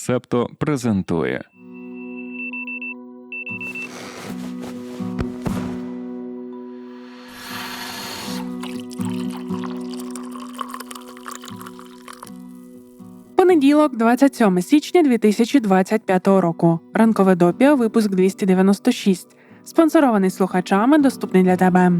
Септо презентує. Понеділок, 27 січня 2025 року. Ранкове допіо, випуск 296. Спонсорований слухачами, доступний для тебе.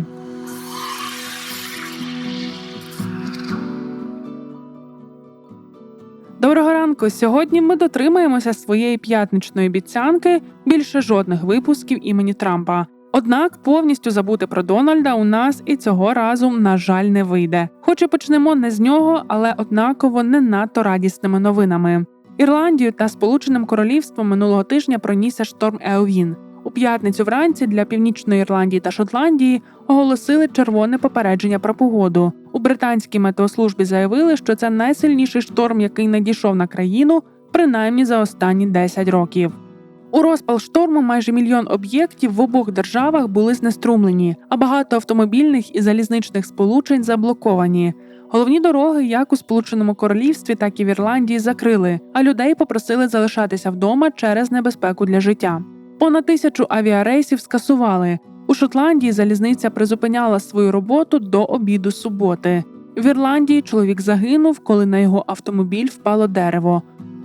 Доброго ранку. Сьогодні ми дотримаємося своєї п'ятничної обіцянки більше жодних випусків імені Трампа. Однак повністю забути про Дональда у нас і цього разу, на жаль, не вийде. Хоч і почнемо не з нього, але однаково не надто радісними новинами. Ірландію та Сполученим Королівством минулого тижня пронісся шторм Еовін. У п'ятницю вранці для північної Ірландії та Шотландії оголосили червоне попередження про погоду. У британській метеослужбі заявили, що це найсильніший шторм, який надійшов на країну, принаймні за останні 10 років. У розпал шторму майже мільйон об'єктів в обох державах були знеструмлені, а багато автомобільних і залізничних сполучень заблоковані. Головні дороги, як у Сполученому Королівстві, так і в Ірландії, закрили, а людей попросили залишатися вдома через небезпеку для життя. Понад тисячу авіарейсів скасували. У Шотландії залізниця призупиняла свою роботу до обіду суботи. В Ірландії чоловік загинув, коли на його автомобіль впало дерево.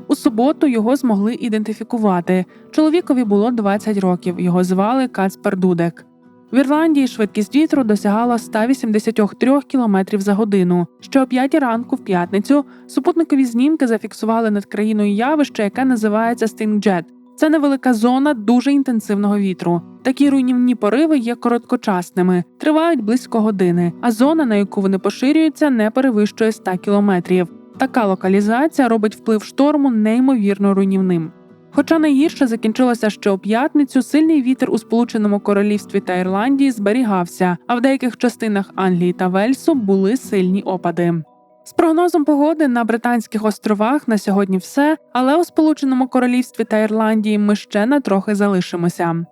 У суботу його змогли ідентифікувати. Чоловікові було 20 років. Його звали Кацпер Дудек. В Ірландії швидкість вітру досягала 183 км за годину. Ще о 5 ранку в п'ятницю супутникові знімки зафіксували над країною явище, яке називається Стінгджет. Це невелика зона дуже інтенсивного вітру. Такі руйнівні пориви є короткочасними, тривають близько години, а зона, на яку вони поширюються, не перевищує 100 кілометрів. Така локалізація робить вплив шторму неймовірно руйнівним. Хоча найгірше закінчилося ще у п'ятницю, сильний вітер у Сполученому Королівстві та Ірландії зберігався, а в деяких частинах Англії та Вельсу були сильні опади. З прогнозом погоди на Британських островах на сьогодні все, але у Сполученому Королівстві та Ірландії ми ще на трохи залишимося.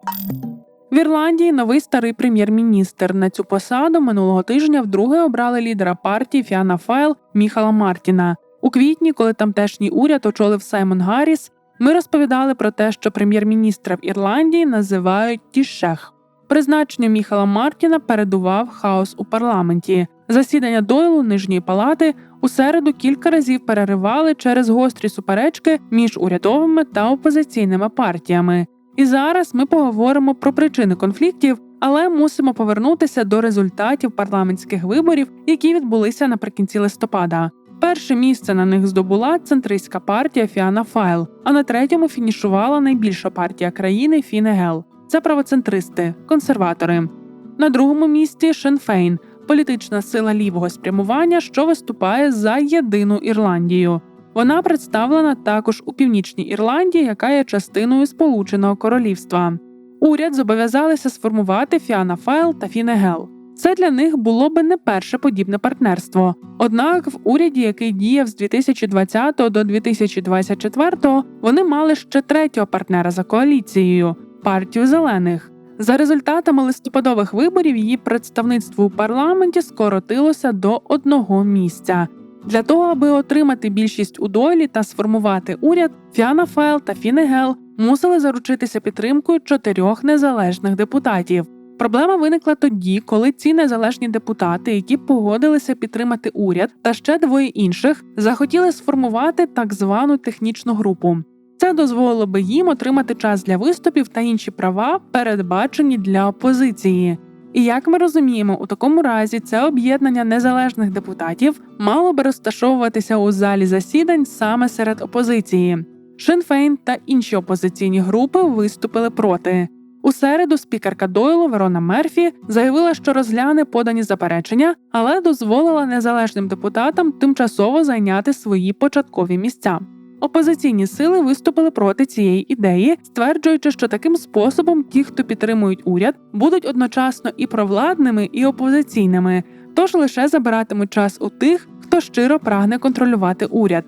В Ірландії новий старий прем'єр-міністр на цю посаду минулого тижня вдруге обрали лідера партії Фіана Файл Міхала Мартіна. У квітні, коли тамтешній уряд очолив Саймон Гарріс, ми розповідали про те, що прем'єр-міністра в Ірландії називають Тішех. Призначенню Міхала Мартіна передував хаос у парламенті. Засідання дойлу нижньої палати у середу кілька разів переривали через гострі суперечки між урядовими та опозиційними партіями. І зараз ми поговоримо про причини конфліктів, але мусимо повернутися до результатів парламентських виборів, які відбулися наприкінці листопада. Перше місце на них здобула центристська партія Фіана Файл, а на третьому фінішувала найбільша партія країни Фінегел. Це правоцентристи, консерватори. На другому місці Шенфейн політична сила лівого спрямування, що виступає за єдину Ірландію. Вона представлена також у північній Ірландії, яка є частиною Сполученого Королівства. Уряд зобов'язалися сформувати Фіана Файл та Фінегел. Це для них було би не перше подібне партнерство. Однак в уряді, який діяв з 2020 до 2024, вони мали ще третього партнера за коаліцією партію зелених. За результатами листопадових виборів її представництво у парламенті скоротилося до одного місця. Для того, аби отримати більшість у долі та сформувати уряд, Фіана Файл та Фінегел мусили заручитися підтримкою чотирьох незалежних депутатів. Проблема виникла тоді, коли ці незалежні депутати, які погодилися підтримати уряд, та ще двоє інших, захотіли сформувати так звану технічну групу. Це дозволило би їм отримати час для виступів та інші права, передбачені для опозиції. І як ми розуміємо, у такому разі це об'єднання незалежних депутатів мало би розташовуватися у залі засідань саме серед опозиції. Шинфейн та інші опозиційні групи виступили проти. У середу спікерка Дойлу Верона Мерфі заявила, що розгляне подані заперечення, але дозволила незалежним депутатам тимчасово зайняти свої початкові місця. Опозиційні сили виступили проти цієї ідеї, стверджуючи, що таким способом ті, хто підтримують уряд, будуть одночасно і провладними, і опозиційними, тож лише забиратимуть час у тих, хто щиро прагне контролювати уряд.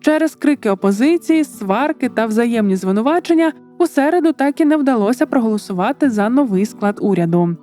Через крики опозиції, сварки та взаємні звинувачення у середу так і не вдалося проголосувати за новий склад уряду.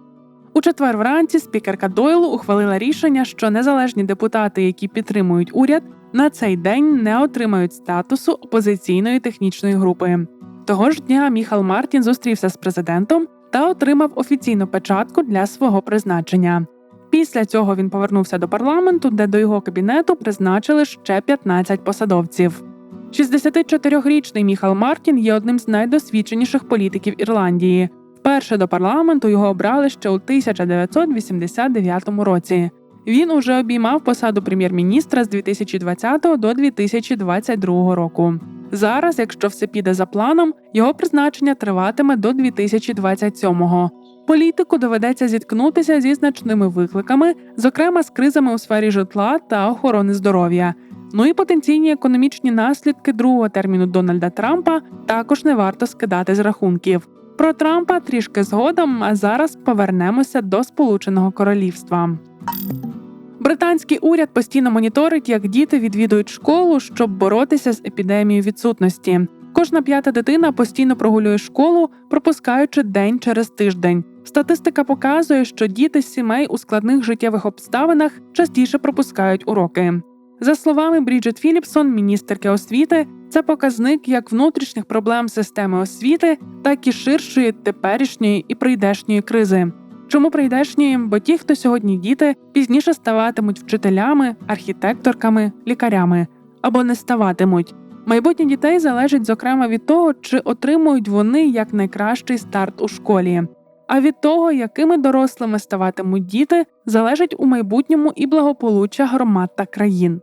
У четвер вранці спікерка Дойлу ухвалила рішення, що незалежні депутати, які підтримують уряд, на цей день не отримають статусу опозиційної технічної групи. Того ж дня Міхал Мартін зустрівся з президентом та отримав офіційну печатку для свого призначення. Після цього він повернувся до парламенту, де до його кабінету призначили ще 15 посадовців. 64-річний Міхал Мартін є одним з найдосвідченіших політиків Ірландії. Вперше до парламенту його обрали ще у 1989 році. Він уже обіймав посаду прем'єр-міністра з 2020 до 2022 року. Зараз, якщо все піде за планом, його призначення триватиме до 2027-го. Політику доведеться зіткнутися зі значними викликами, зокрема з кризами у сфері житла та охорони здоров'я. Ну і потенційні економічні наслідки другого терміну Дональда Трампа також не варто скидати з рахунків. Про Трампа трішки згодом, а зараз повернемося до Сполученого Королівства. Британський уряд постійно моніторить, як діти відвідують школу, щоб боротися з епідемією відсутності. Кожна п'ята дитина постійно прогулює школу, пропускаючи день через тиждень. Статистика показує, що діти з сімей у складних життєвих обставинах частіше пропускають уроки. За словами Бріджит Філіпсон, міністерки освіти, це показник як внутрішніх проблем системи освіти, так і ширшої теперішньої і прийдешньої кризи. Чому прийдешні? Бо ті, хто сьогодні діти, пізніше ставатимуть вчителями, архітекторками, лікарями або не ставатимуть. Майбутнє дітей залежить зокрема від того, чи отримують вони як найкращий старт у школі. А від того, якими дорослими ставатимуть діти, залежить у майбутньому і благополуччя громад та країн.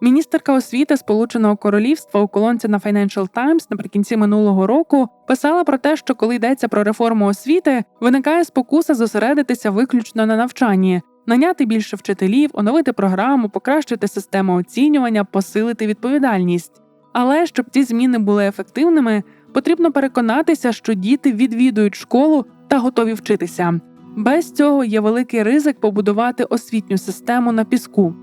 Міністерка освіти Сполученого Королівства у колонці на Financial Times наприкінці минулого року писала про те, що коли йдеться про реформу освіти, виникає спокуса зосередитися виключно на навчанні, наняти більше вчителів, оновити програму, покращити систему оцінювання, посилити відповідальність. Але щоб ці зміни були ефективними, потрібно переконатися, що діти відвідують школу та готові вчитися. Без цього є великий ризик побудувати освітню систему на піску.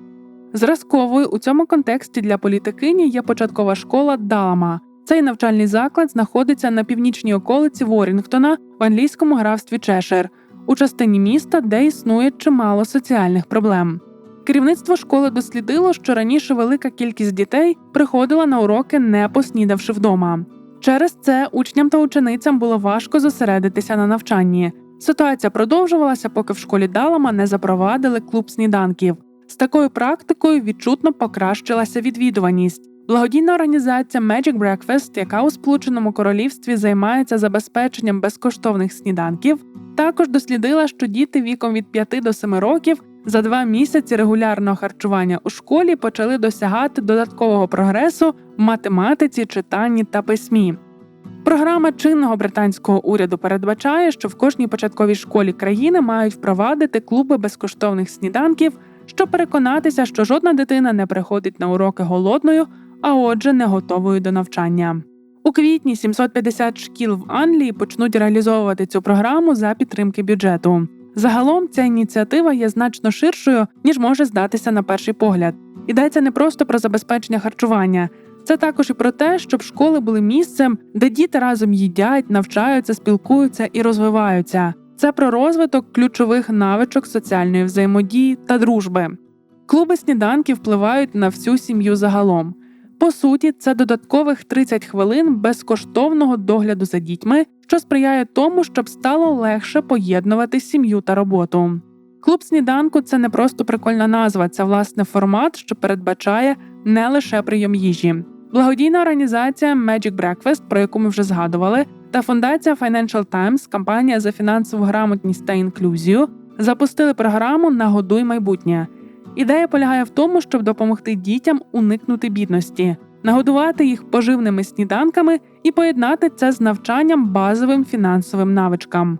Зразковою у цьому контексті для політикині є початкова школа Далама. Цей навчальний заклад знаходиться на північній околиці Ворінгтона в англійському графстві Чешир, у частині міста, де існує чимало соціальних проблем. Керівництво школи дослідило, що раніше велика кількість дітей приходила на уроки, не поснідавши вдома. Через це учням та ученицям було важко зосередитися на навчанні. Ситуація продовжувалася, поки в школі Далама не запровадили клуб сніданків. З такою практикою відчутно покращилася відвідуваність. Благодійна організація Magic Breakfast, яка у Сполученому Королівстві займається забезпеченням безкоштовних сніданків, також дослідила, що діти віком від 5 до 7 років за два місяці регулярного харчування у школі почали досягати додаткового прогресу в математиці, читанні та письмі. Програма чинного британського уряду передбачає, що в кожній початковій школі країни мають впровадити клуби безкоштовних сніданків, щоб переконатися, що жодна дитина не приходить на уроки голодною, а отже, не готовою до навчання. У квітні 750 шкіл в Англії почнуть реалізовувати цю програму за підтримки бюджету. Загалом ця ініціатива є значно ширшою, ніж може здатися на перший погляд. Йдеться не просто про забезпечення харчування, це також і про те, щоб школи були місцем, де діти разом їдять, навчаються, спілкуються і розвиваються. Це про розвиток ключових навичок соціальної взаємодії та дружби. Клуби сніданки впливають на всю сім'ю загалом. По суті, це додаткових 30 хвилин безкоштовного догляду за дітьми, що сприяє тому, щоб стало легше поєднувати сім'ю та роботу. Клуб сніданку це не просто прикольна назва, це власне формат, що передбачає не лише прийом їжі. Благодійна організація Magic Breakfast, про яку ми вже згадували, та фундація Financial Times, компанія за фінансову грамотність та інклюзію, запустили програму Нагодуй майбутнє. Ідея полягає в тому, щоб допомогти дітям уникнути бідності, нагодувати їх поживними сніданками і поєднати це з навчанням базовим фінансовим навичкам.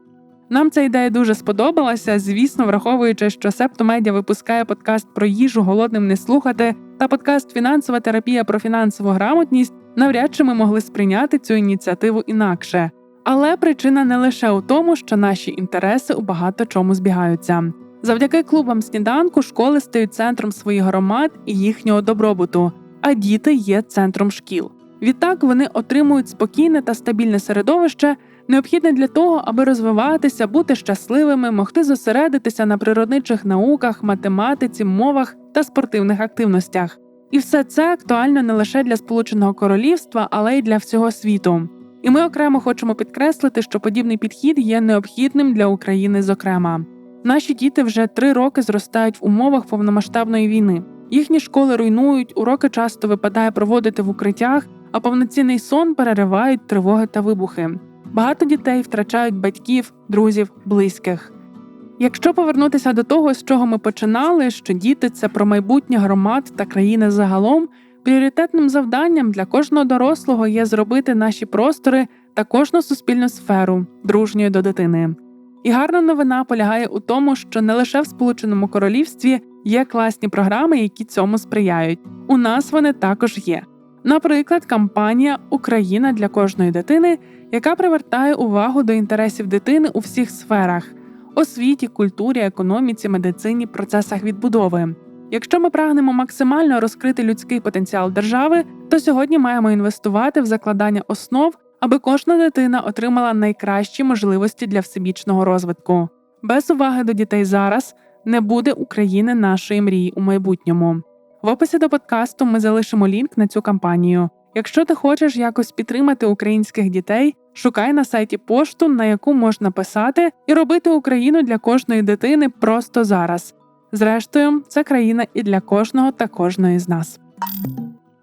Нам ця ідея дуже сподобалася, звісно, враховуючи, що Септомедіа випускає подкаст про їжу голодним не слухати та подкаст Фінансова терапія про фінансову грамотність, навряд чи ми могли сприйняти цю ініціативу інакше. Але причина не лише у тому, що наші інтереси у багато чому збігаються. Завдяки клубам сніданку школи стають центром своїх громад і їхнього добробуту, а діти є центром шкіл. Відтак вони отримують спокійне та стабільне середовище, необхідне для того, аби розвиватися, бути щасливими, могти зосередитися на природничих науках, математиці, мовах та спортивних активностях. І все це актуально не лише для Сполученого Королівства, але й для всього світу. І ми окремо хочемо підкреслити, що подібний підхід є необхідним для України. Зокрема, наші діти вже три роки зростають в умовах повномасштабної війни. Їхні школи руйнують, уроки часто випадає проводити в укриттях, а повноцінний сон переривають тривоги та вибухи. Багато дітей втрачають батьків, друзів, близьких. Якщо повернутися до того, з чого ми починали, що діти це про майбутнє громад та країни загалом, пріоритетним завданням для кожного дорослого є зробити наші простори та кожну суспільну сферу дружньою до дитини. І гарна новина полягає у тому, що не лише в Сполученому Королівстві є класні програми, які цьому сприяють. У нас вони також є. Наприклад, кампанія Україна для кожної дитини, яка привертає увагу до інтересів дитини у всіх сферах освіті, культурі, економіці, медицині, процесах відбудови. Якщо ми прагнемо максимально розкрити людський потенціал держави, то сьогодні маємо інвестувати в закладання основ, аби кожна дитина отримала найкращі можливості для всебічного розвитку. Без уваги до дітей зараз не буде України нашої мрії у майбутньому. В описі до подкасту ми залишимо лінк на цю кампанію. Якщо ти хочеш якось підтримати українських дітей, шукай на сайті пошту, на яку можна писати, і робити Україну для кожної дитини просто зараз. Зрештою, це країна і для кожного та кожної з нас.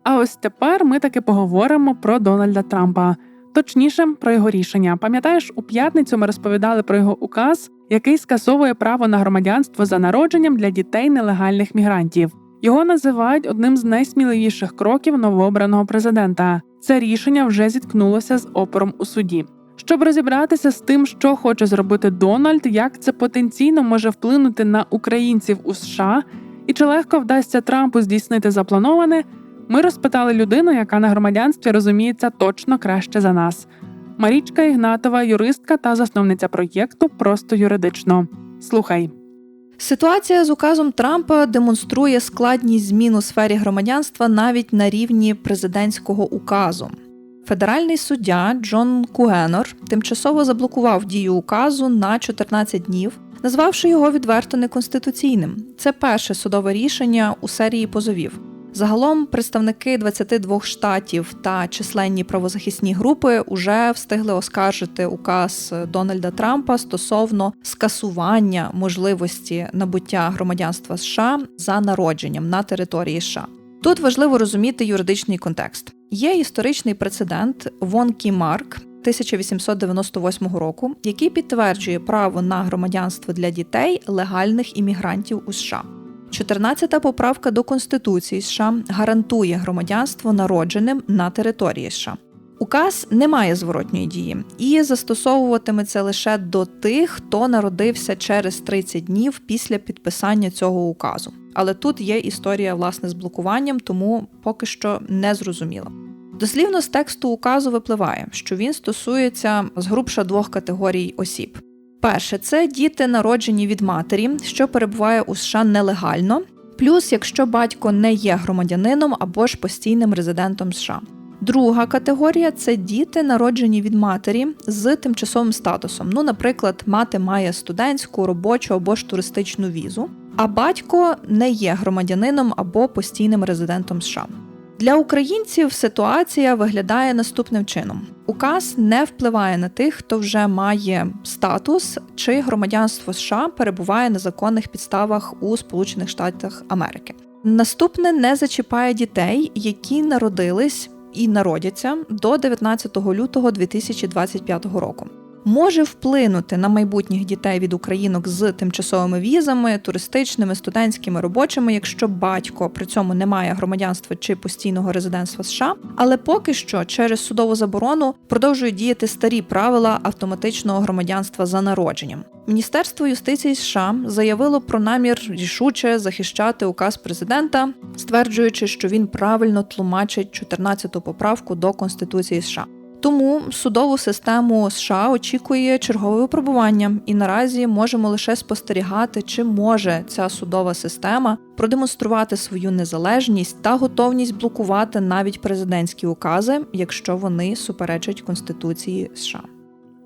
А ось тепер ми таки поговоримо про Дональда Трампа. Точніше, про його рішення. Пам'ятаєш, у п'ятницю ми розповідали про його указ, який скасовує право на громадянство за народженням для дітей нелегальних мігрантів. Його називають одним з найсміливіших кроків новообраного президента. Це рішення вже зіткнулося з опором у суді. Щоб розібратися з тим, що хоче зробити Дональд, як це потенційно може вплинути на українців у США, і чи легко вдасться Трампу здійснити заплановане, ми розпитали людину, яка на громадянстві розуміється точно краще за нас. Марічка Ігнатова, юристка та засновниця проєкту Просто юридично. Слухай. Ситуація з указом Трампа демонструє складність змін у сфері громадянства навіть на рівні президентського указу. Федеральний суддя Джон Кугенор тимчасово заблокував дію указу на 14 днів, назвавши його відверто неконституційним. Це перше судове рішення у серії позовів. Загалом представники 22 штатів та численні правозахисні групи вже встигли оскаржити указ Дональда Трампа стосовно скасування можливості набуття громадянства США за народженням на території США. Тут важливо розуміти юридичний контекст. Є історичний прецедент Вон Кі Марк 1898 року, який підтверджує право на громадянство для дітей легальних іммігрантів у США. 14-та поправка до Конституції США гарантує громадянство народженим на території США. Указ не має зворотньої дії і застосовуватиметься лише до тих, хто народився через 30 днів після підписання цього указу. Але тут є історія власне з блокуванням, тому поки що не зрозуміла. Дослівно з тексту указу випливає, що він стосується згрубша двох категорій осіб. Перше, це діти, народжені від матері, що перебуває у США нелегально, плюс якщо батько не є громадянином або ж постійним резидентом США. Друга категорія це діти, народжені від матері з тимчасовим статусом. Ну, наприклад, мати має студентську, робочу або ж туристичну візу, а батько не є громадянином або постійним резидентом США. Для українців ситуація виглядає наступним чином: указ не впливає на тих, хто вже має статус чи громадянство США перебуває на законних підставах у Сполучених Штатах Америки. Наступне не зачіпає дітей, які народились і народяться до 19 лютого 2025 року. Може вплинути на майбутніх дітей від українок з тимчасовими візами, туристичними, студентськими, робочими, якщо батько при цьому не має громадянства чи постійного резидентства США, але поки що через судову заборону продовжують діяти старі правила автоматичного громадянства за народженням. Міністерство юстиції США заявило про намір рішуче захищати указ президента, стверджуючи, що він правильно тлумачить 14-ту поправку до Конституції США. Тому судову систему США очікує чергове випробування, і наразі можемо лише спостерігати, чи може ця судова система продемонструвати свою незалежність та готовність блокувати навіть президентські укази, якщо вони суперечать Конституції США.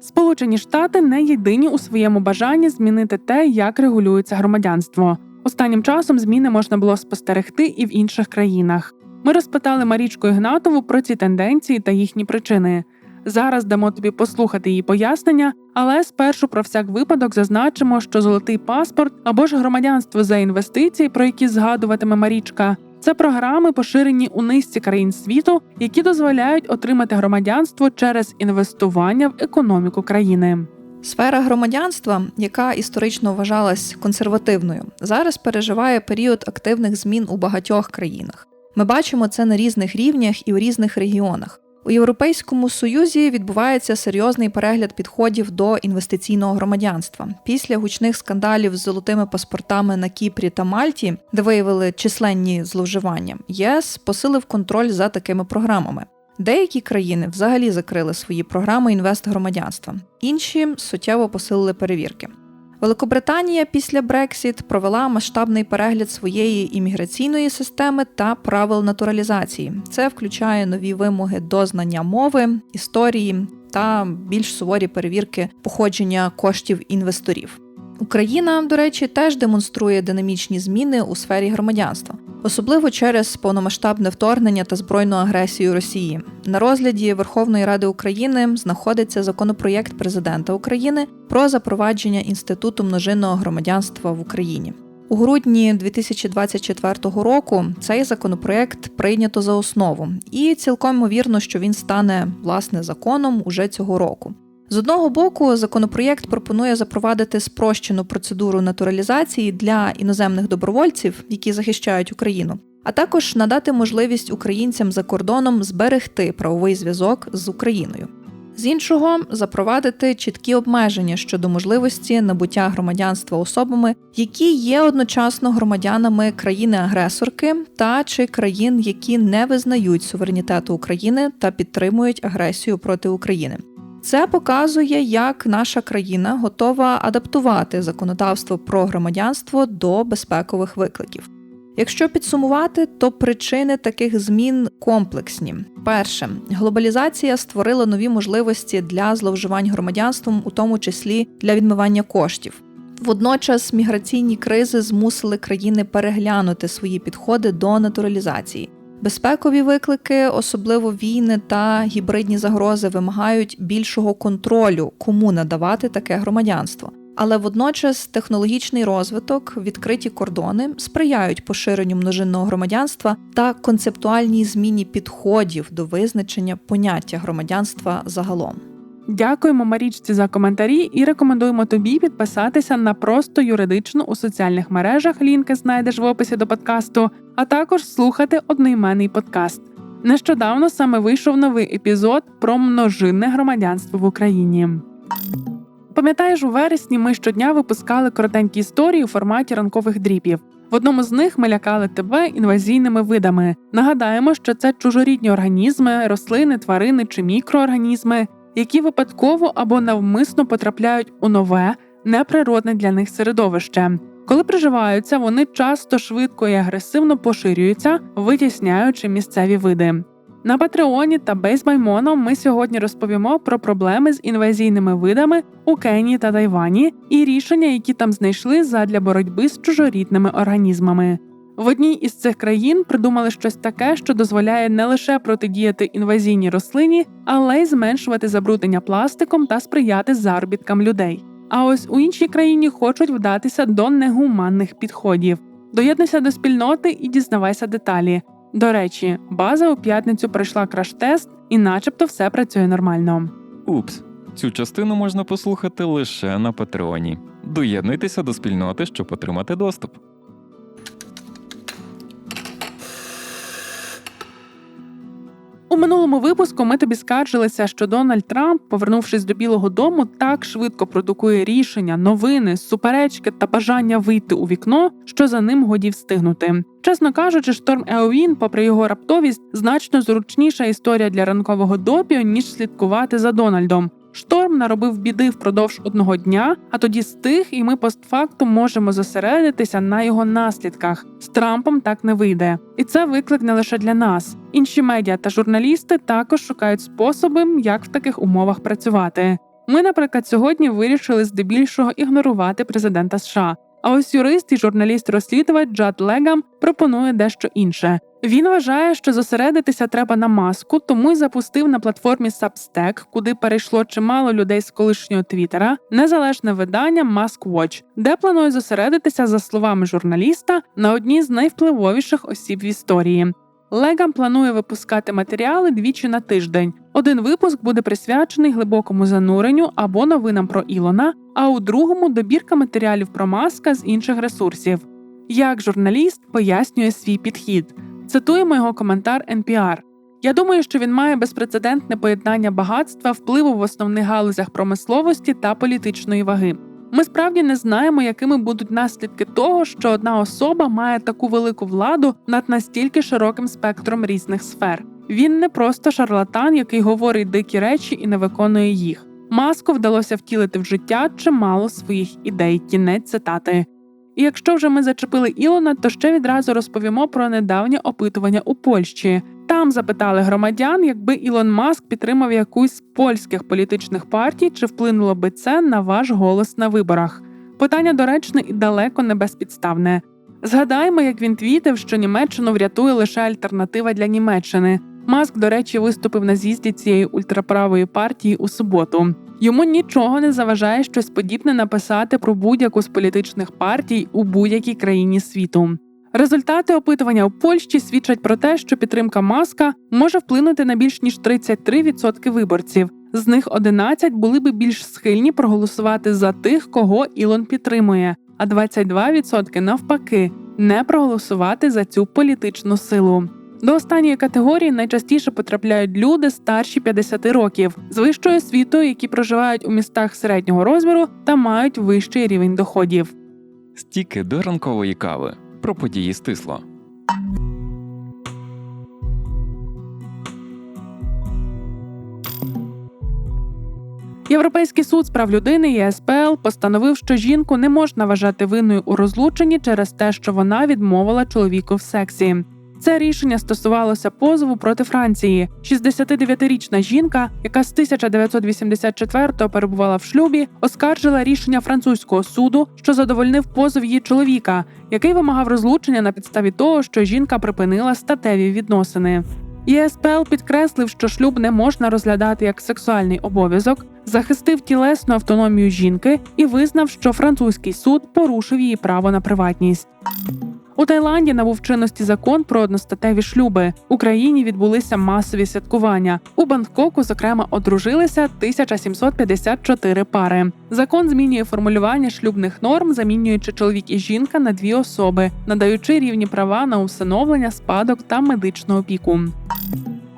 Сполучені Штати не єдині у своєму бажанні змінити те, як регулюється громадянство. Останнім часом зміни можна було спостерегти і в інших країнах. Ми розпитали Марічку Ігнатову про ці тенденції та їхні причини. Зараз дамо тобі послухати її пояснення, але спершу про всяк випадок зазначимо, що золотий паспорт або ж громадянство за інвестиції, про які згадуватиме Марічка, це програми, поширені у низці країн світу, які дозволяють отримати громадянство через інвестування в економіку країни. Сфера громадянства, яка історично вважалась консервативною, зараз переживає період активних змін у багатьох країнах. Ми бачимо це на різних рівнях і у різних регіонах. У Європейському Союзі відбувається серйозний перегляд підходів до інвестиційного громадянства. Після гучних скандалів з золотими паспортами на Кіпрі та Мальті, де виявили численні зловживання, ЄС посилив контроль за такими програмами. Деякі країни взагалі закрили свої програми інвестгромадянства, інші суттєво посилили перевірки. Великобританія після Брексіт провела масштабний перегляд своєї імміграційної системи та правил натуралізації. Це включає нові вимоги до знання мови, історії та більш суворі перевірки походження коштів інвесторів. Україна, до речі, теж демонструє динамічні зміни у сфері громадянства, особливо через повномасштабне вторгнення та збройну агресію Росії. На розгляді Верховної Ради України знаходиться законопроєкт президента України про запровадження інституту множинного громадянства в Україні. У грудні 2024 року цей законопроєкт прийнято за основу, і цілком ймовірно, що він стане власне законом уже цього року. З одного боку, законопроєкт пропонує запровадити спрощену процедуру натуралізації для іноземних добровольців, які захищають Україну, а також надати можливість українцям за кордоном зберегти правовий зв'язок з Україною. З іншого, запровадити чіткі обмеження щодо можливості набуття громадянства особами, які є одночасно громадянами країни-агресорки та чи країн, які не визнають суверенітету України та підтримують агресію проти України. Це показує, як наша країна готова адаптувати законодавство про громадянство до безпекових викликів. Якщо підсумувати, то причини таких змін комплексні. Перше, глобалізація створила нові можливості для зловживань громадянством, у тому числі для відмивання коштів. Водночас міграційні кризи змусили країни переглянути свої підходи до натуралізації. Безпекові виклики, особливо війни та гібридні загрози, вимагають більшого контролю, кому надавати таке громадянство. Але водночас технологічний розвиток, відкриті кордони сприяють поширенню множинного громадянства та концептуальній зміні підходів до визначення поняття громадянства загалом. Дякуємо Марічці за коментарі і рекомендуємо тобі підписатися на просто юридично у соціальних мережах. Лінки знайдеш в описі до подкасту, а також слухати одноіменний подкаст. Нещодавно саме вийшов новий епізод про множинне громадянство в Україні. Пам'ятаєш, у вересні ми щодня випускали коротенькі історії у форматі ранкових дріпів. В одному з них ми лякали тебе інвазійними видами. Нагадаємо, що це чужорідні організми, рослини, тварини чи мікроорганізми, які випадково або навмисно потрапляють у нове, неприродне для них середовище. Коли приживаються, вони часто швидко і агресивно поширюються, витісняючи місцеві види. На Патреоні та Бейсбаймоном ми сьогодні розповімо про проблеми з інвазійними видами у Кенії та Тайвані і рішення, які там знайшли задля боротьби з чужорідними організмами. В одній із цих країн придумали щось таке, що дозволяє не лише протидіяти інвазійній рослині, але й зменшувати забруднення пластиком та сприяти заробіткам людей. А ось у іншій країні хочуть вдатися до негуманних підходів. Доєднуйся до спільноти і дізнавайся деталі. До речі, база у п'ятницю пройшла краш-тест, і начебто все працює нормально. Упс, цю частину можна послухати лише на Патреоні. Доєднуйтеся до спільноти, щоб отримати доступ. У минулому випуску ми тобі скаржилися, що Дональд Трамп, повернувшись до Білого Дому, так швидко продукує рішення, новини, суперечки та бажання вийти у вікно, що за ним годі встигнути. Чесно кажучи, шторм Еовін, попри його раптовість, значно зручніша історія для ранкового допіо, ніж слідкувати за Дональдом. Шторм наробив біди впродовж одного дня, а тоді стих, і ми постфактум можемо зосередитися на його наслідках. З Трампом так не вийде, і це виклик не лише для нас. Інші медіа та журналісти також шукають способи, як в таких умовах працювати. Ми, наприклад, сьогодні вирішили здебільшого ігнорувати президента США. А ось юрист і журналіст-розслідувач Джад Легам пропонує дещо інше. Він вважає, що зосередитися треба на маску, тому й запустив на платформі Substack, куди перейшло чимало людей з колишнього Твіттера, незалежне видання Mask Watch, де планує зосередитися, за словами журналіста, на одній з найвпливовіших осіб в історії. Легам планує випускати матеріали двічі на тиждень. Один випуск буде присвячений глибокому зануренню або новинам про Ілона, а у другому добірка матеріалів про маска з інших ресурсів. Як журналіст пояснює свій підхід. Цитуємо його коментар NPR. Я думаю, що він має безпрецедентне поєднання багатства, впливу в основних галузях промисловості та політичної ваги. Ми справді не знаємо, якими будуть наслідки того, що одна особа має таку велику владу над настільки широким спектром різних сфер. Він не просто шарлатан, який говорить дикі речі і не виконує їх. Маску вдалося втілити в життя чимало своїх ідей. Кінець цитати. І якщо вже ми зачепили Ілона, то ще відразу розповімо про недавнє опитування у Польщі. Там запитали громадян, якби Ілон Маск підтримав якусь з польських політичних партій, чи вплинуло би це на ваш голос на виборах. Питання доречне і далеко не безпідставне. Згадаємо, як він твітив, що Німеччину врятує лише альтернатива для Німеччини. Маск, до речі, виступив на з'їзді цієї ультраправої партії у суботу. Йому нічого не заважає щось подібне написати про будь-яку з політичних партій у будь-якій країні світу. Результати опитування у Польщі свідчать про те, що підтримка маска може вплинути на більш ніж 33% виборців. З них 11 були би більш схильні проголосувати за тих, кого Ілон підтримує, а 22% навпаки не проголосувати за цю політичну силу. До останньої категорії найчастіше потрапляють люди старші 50 років з вищою освітою, які проживають у містах середнього розміру та мають вищий рівень доходів. Стіки до ранкової кави про події стисло. Європейський суд з прав людини ЄСПЛ постановив, що жінку не можна вважати винною у розлученні через те, що вона відмовила чоловіку в сексі. Це рішення стосувалося позову проти Франції. 69-річна жінка, яка з 1984-го перебувала в шлюбі, оскаржила рішення французького суду, що задовольнив позов її чоловіка, який вимагав розлучення на підставі того, що жінка припинила статеві відносини. ЄСПЛ підкреслив, що шлюб не можна розглядати як сексуальний обов'язок, захистив тілесну автономію жінки і визнав, що французький суд порушив її право на приватність. У Таїланді набув чинності закон про одностатеві шлюби. У Україні відбулися масові святкування. У Бангкоку, зокрема, одружилися 1754 пари. Закон змінює формулювання шлюбних норм, замінюючи чоловік і жінка на дві особи, надаючи рівні права на усиновлення, спадок та медичну опіку.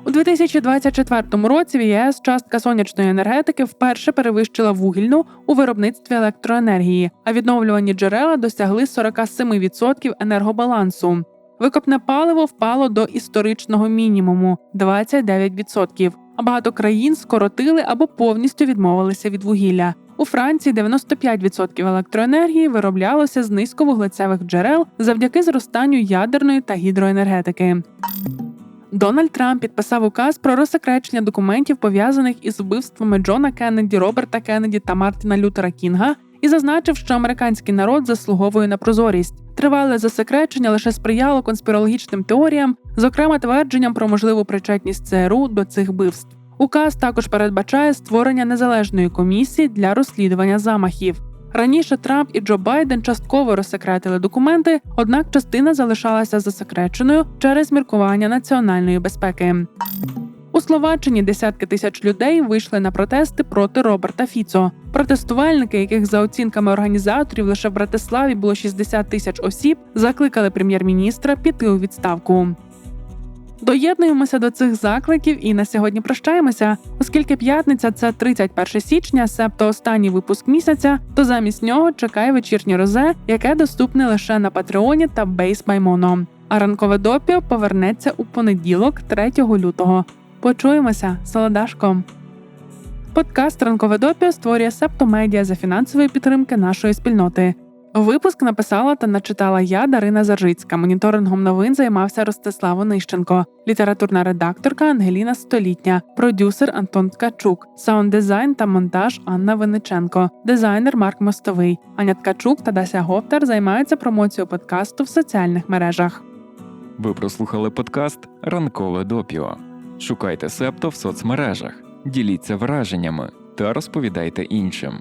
У 2024 році в ЄС частка сонячної енергетики вперше перевищила вугільну у виробництві електроенергії, а відновлювані джерела досягли 47% енергобалансу. Викопне паливо впало до історичного мінімуму 29%, а багато країн скоротили або повністю відмовилися від вугілля. У Франції 95% електроенергії вироблялося з низьковуглецевих джерел завдяки зростанню ядерної та гідроенергетики. Дональд Трамп підписав указ про розсекречення документів, пов'язаних із вбивствами Джона Кеннеді, Роберта Кеннеді та Мартіна Лютера Кінга, і зазначив, що американський народ заслуговує на прозорість. Тривале засекречення лише сприяло конспірологічним теоріям, зокрема твердженням про можливу причетність ЦРУ до цих вбивств. Указ також передбачає створення незалежної комісії для розслідування замахів. Раніше Трамп і Джо Байден частково розсекретили документи, однак частина залишалася засекреченою через міркування національної безпеки. У Словаччині десятки тисяч людей вийшли на протести проти Роберта Фіцо. Протестувальники, яких за оцінками організаторів лише в Братиславі було 60 тисяч осіб, закликали прем'єр-міністра піти у відставку. Доєднуємося до цих закликів і на сьогодні прощаємося, оскільки п'ятниця це 31 січня, себто останній випуск місяця, то замість нього чекає вечірнє розе, яке доступне лише на Патреоні та by А ранкове допіо повернеться у понеділок, 3 лютого. Почуємося, солодашко. Подкаст Ранкове допіо створює Септомедіа за фінансової підтримки нашої спільноти. Випуск написала та начитала я Дарина Заржицька. Моніторингом новин займався Ростислав Онищенко, літературна редакторка Ангеліна Столітня, продюсер Антон Ткачук, саунд-дизайн та монтаж Анна Винниченко, дизайнер Марк Мостовий. Аня Ткачук та Дася Гоптер займаються промоцією подкасту в соціальних мережах. Ви прослухали подкаст Ранкове допіо. Шукайте септо в соцмережах, діліться враженнями та розповідайте іншим.